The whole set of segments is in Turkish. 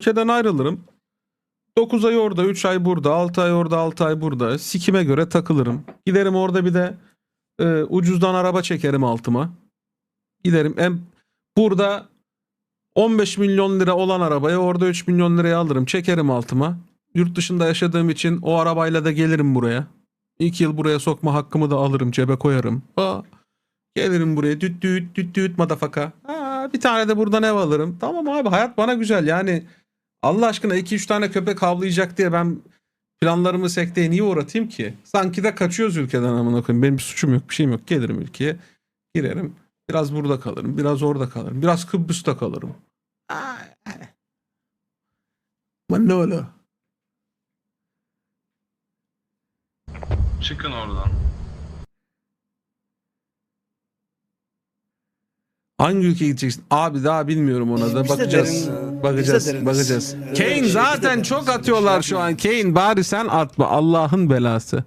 ülkeden ayrılırım. 9 ay orada, 3 ay burada, 6 ay orada, 6 ay burada. Sikime göre takılırım. Giderim orada bir de e, ucuzdan araba çekerim altıma. Giderim. Hem burada 15 milyon lira olan arabayı orada 3 milyon liraya alırım. Çekerim altıma. Yurt dışında yaşadığım için o arabayla da gelirim buraya. 2 yıl buraya sokma hakkımı da alırım. Cebe koyarım. Aa, gelirim buraya. Düt düt düt düt madafaka. Aa, bir tane de buradan ev alırım. Tamam abi hayat bana güzel. Yani Allah aşkına 2-3 tane köpek havlayacak diye ben planlarımı sekteye niye uğratayım ki? Sanki de kaçıyoruz ülkeden amına koyayım. Benim bir suçum yok, bir şeyim yok. Gelirim ülkeye. Girerim. Biraz burada kalırım. Biraz orada kalırım. Biraz Kıbrıs'ta kalırım. Bana ne öyle? Çıkın oradan. Hangi ülkeye gideceksin? Abi daha bilmiyorum ona da. Biz de Bakacağız. deriz. Bakacağız. Biz de. Bakacağız. Evet, Kane biz de zaten deriz. çok atıyorlar şu an. Kane bari sen atma. Allah'ın belası.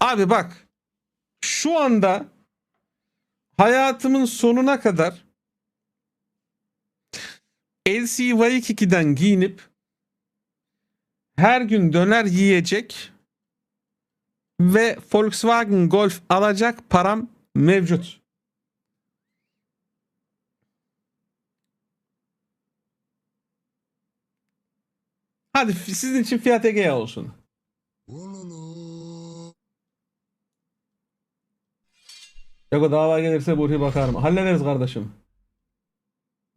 Abi bak. Şu anda hayatımın sonuna kadar LC Waikiki'den giyinip her gün döner yiyecek ve Volkswagen Golf alacak param mevcut. Hadi sizin için Fiat Egea olsun. Yok o dava gelirse Burhi bakarım. Hallederiz kardeşim.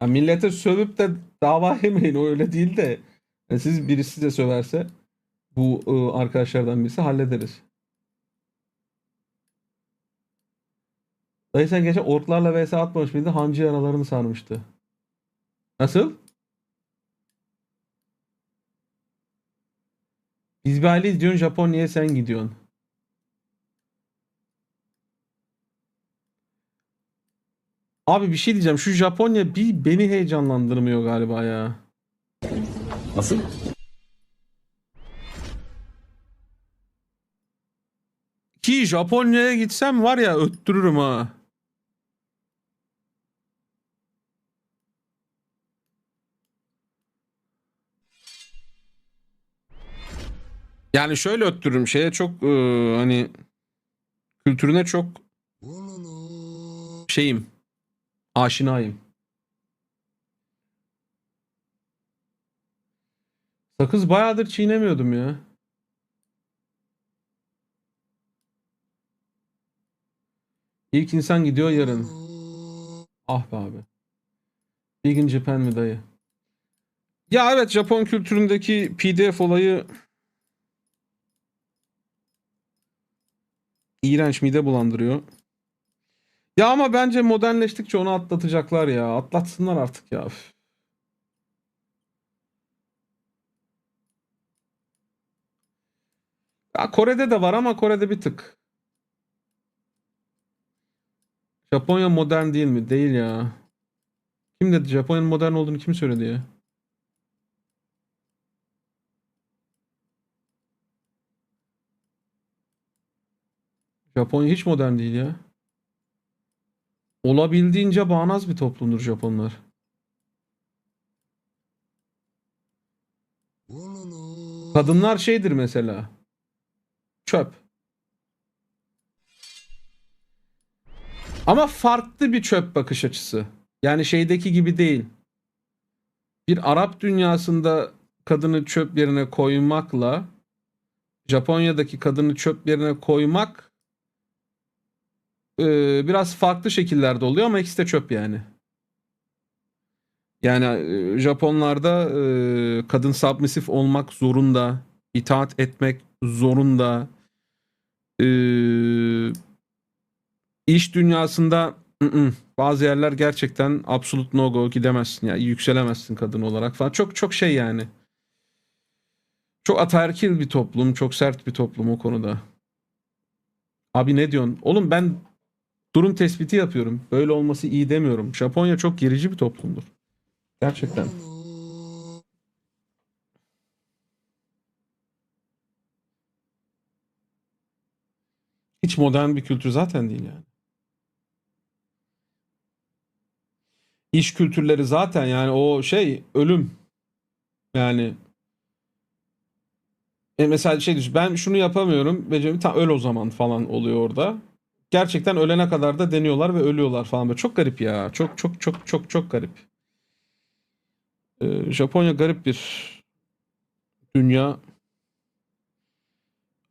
Ya millete sövüp de dava yemeyin o öyle değil de. Yani siz birisi de söverse bu ıı, arkadaşlardan birisi hallederiz. Dayı sen geçen orklarla vs atmamış mıydı? Hancı yaralarını sarmıştı. Nasıl? Biz bir aileyiz diyorsun Japonya'ya sen gidiyorsun. Abi bir şey diyeceğim. Şu Japonya bir beni heyecanlandırmıyor galiba ya. Nasıl? Ki Japonya'ya gitsem var ya öttürürüm ha. Yani şöyle öttürürüm şeye çok e, hani kültürüne çok şeyim aşinayım. Sakız bayağıdır çiğnemiyordum ya. İlk insan gidiyor yarın. Ah be abi. Vegan Japan mi dayı? Ya evet Japon kültüründeki PDF olayı iğrenç mide bulandırıyor. Ya ama bence modernleştikçe onu atlatacaklar ya. Atlatsınlar artık ya. Ya Kore'de de var ama Kore'de bir tık. Japonya modern değil mi? Değil ya. Kim dedi Japonya'nın modern olduğunu kim söyledi ya? Japonya hiç modern değil ya. Olabildiğince bağnaz bir toplumdur Japonlar. Kadınlar şeydir mesela. Çöp. Ama farklı bir çöp bakış açısı. Yani şeydeki gibi değil. Bir Arap dünyasında kadını çöp yerine koymakla Japonya'daki kadını çöp yerine koymak e, biraz farklı şekillerde oluyor ama ikisi de çöp yani. Yani e, Japonlarda e, kadın submisif olmak zorunda, itaat etmek zorunda. E, iş dünyasında ı-ı, bazı yerler gerçekten absolute no go gidemezsin yani yükselemezsin kadın olarak falan. Çok çok şey yani. Çok ataerkil bir toplum, çok sert bir toplum o konuda. Abi ne diyorsun? Oğlum ben durum tespiti yapıyorum. Böyle olması iyi demiyorum. Japonya çok gerici bir toplumdur. Gerçekten. Hiç modern bir kültür zaten değil yani. İş kültürleri zaten yani o şey ölüm. Yani e mesela şey düşün ben şunu yapamıyorum ve Cem tam öl o zaman falan oluyor orada. Gerçekten ölene kadar da deniyorlar ve ölüyorlar falan böyle. Çok garip ya. Çok çok çok çok çok garip. Ee, Japonya garip bir dünya.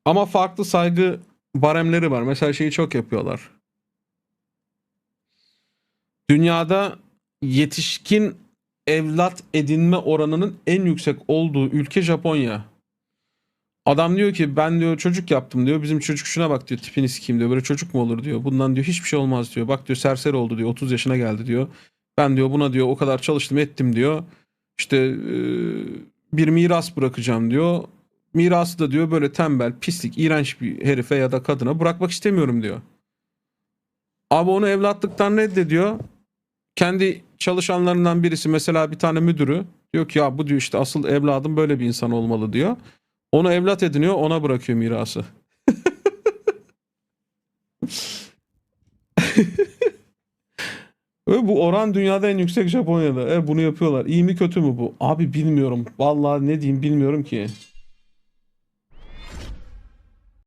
Ama farklı saygı baremleri var. Mesela şeyi çok yapıyorlar. Dünyada yetişkin evlat edinme oranının en yüksek olduğu ülke Japonya. Adam diyor ki ben diyor çocuk yaptım diyor. Bizim çocuk şuna bak diyor tipini sikeyim diyor. Böyle çocuk mu olur diyor. Bundan diyor hiçbir şey olmaz diyor. Bak diyor serseri oldu diyor. 30 yaşına geldi diyor. Ben diyor buna diyor o kadar çalıştım ettim diyor. İşte bir miras bırakacağım diyor. Mirası da diyor böyle tembel, pislik, iğrenç bir herife ya da kadına bırakmak istemiyorum diyor. Abi onu evlatlıktan reddediyor. Kendi çalışanlarından birisi mesela bir tane müdürü diyor ki ya bu diyor işte asıl evladım böyle bir insan olmalı diyor. Onu evlat ediniyor ona bırakıyor mirası. Ve bu oran dünyada en yüksek Japonya'da. E, bunu yapıyorlar. İyi mi kötü mü bu? Abi bilmiyorum. Vallahi ne diyeyim bilmiyorum ki.